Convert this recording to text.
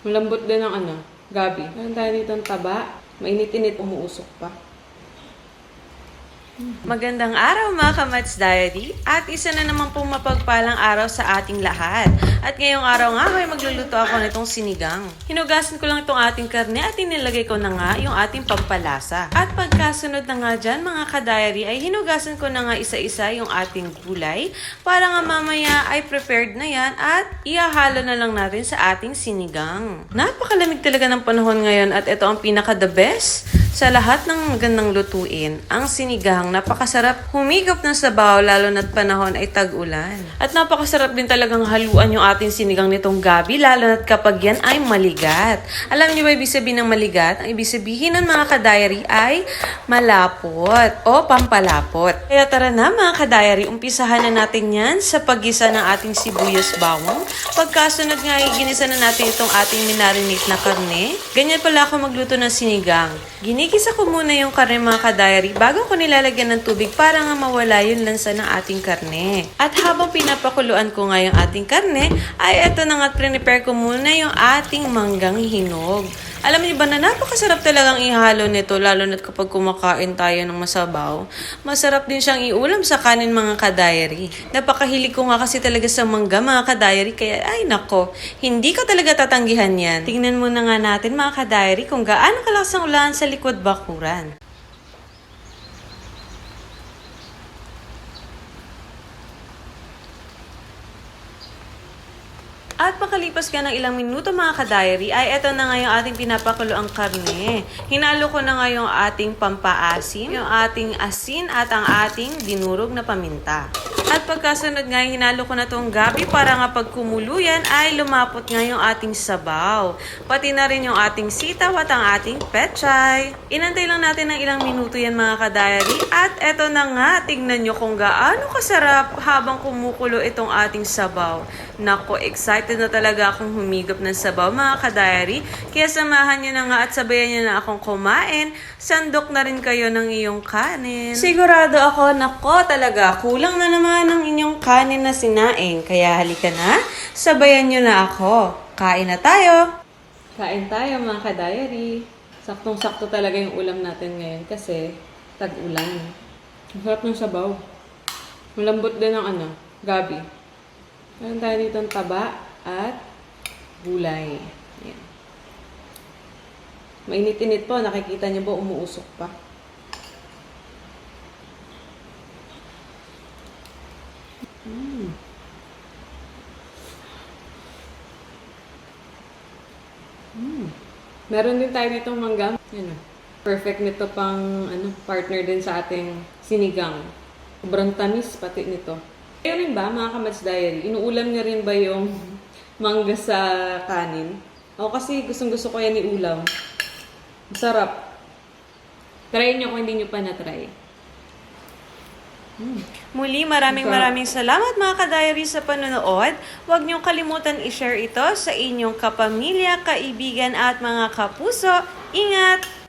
Malambot din ang ano, gabi. Meron tayo dito ang taba. Mainit-init, umuusok pa. Magandang araw mga Kamats Diary at isa na naman pong mapagpalang araw sa ating lahat. At ngayong araw nga ay magluluto ako nitong sinigang. Hinugasan ko lang itong ating karne at inilagay ko na nga yung ating pampalasa. At pagkasunod na nga dyan mga ka-diary ay hinugasan ko na nga isa-isa yung ating gulay para nga mamaya ay prepared na yan at ihahalo na lang natin sa ating sinigang. Napakalamig talaga ng panahon ngayon at ito ang pinaka the best sa lahat ng magandang lutuin, ang sinigang napakasarap humigop ng sabaw lalo na't panahon ay tag-ulan. At napakasarap din talagang haluan yung ating sinigang nitong gabi lalo na't kapag yan ay maligat. Alam niyo ba ibig sabihin ng maligat? Ang ibig sabihin ng mga ka-diary ay malapot o pampalapot. Kaya tara na mga ka-diary, umpisahan na natin yan sa paggisa ng ating sibuyas bawang. Pagkasunod nga, ginisa na natin itong ating minarinate na karne. Ganyan pala ako magluto ng sinigang. Ginigisa ko muna yung karne mga ka-diary bago ko nilalagyan ng tubig para nga mawala yung lansa ng ating karne. At habang pinapakuluan ko nga yung ating karne, ay eto na nga prepare ko muna yung ating manggang hinog. Alam niyo ba na napakasarap talagang ihalo nito lalo na kapag kumakain tayo ng masabaw. Masarap din siyang iulam sa kanin mga ka-diary. Napakahilig ko nga kasi talaga sa mangga mga ka-diary kaya ay nako, hindi ko talaga tatanggihan yan. Tingnan muna nga natin mga ka-diary kung gaano kalakas ang ulan sa likod bakuran. At makalipas ka ng ilang minuto mga ka-diary, ay eto na nga yung ating pinapakulo ang karne. Hinalo ko na nga yung ating pampaasim, yung ating asin at ang ating dinurog na paminta. At pagkasunod nga, hinalo ko na tong gabi para nga pag kumulo yan ay lumapot nga yung ating sabaw. Pati na rin yung ating sitaw at ang ating pechay. Inantay lang natin ng ilang minuto yan mga ka-diary. At eto na nga, tignan nyo kung gaano kasarap habang kumukulo itong ating sabaw. Nako, excited na talaga akong humigop ng sabaw mga ka-diary. Kaya samahan nyo na nga at sabayan nyo na akong kumain. Sandok na rin kayo ng iyong kanin. Sigurado ako, nako talaga, kulang na naman ang inyong kanin na sinaing. Kaya halika na, sabayan nyo na ako. Kain na tayo! Kain tayo mga ka-diary. Saktong-sakto talaga yung ulam natin ngayon kasi tag-ulan. Ang sarap ng sabaw. Malambot din ang ano, gabi. Meron tayo dito ang taba at gulay. Ayan. Mainit-init po. Nakikita niyo po, umuusok pa. Mm. Mm. Meron din tayo dito mangga. Yan o. Perfect nito pang ano, partner din sa ating sinigang. Sobrang tamis pati nito. Kayo rin ba, mga Kamats Diary, inuulam niyo rin ba yung mangga sa kanin? Ako kasi gustong gusto ko yan iulam. Masarap. Try niyo kung hindi niyo pa na-try. Muli, maraming maraming salamat mga ka-diary sa panonood. Huwag niyong kalimutan i-share ito sa inyong kapamilya, kaibigan at mga kapuso. Ingat!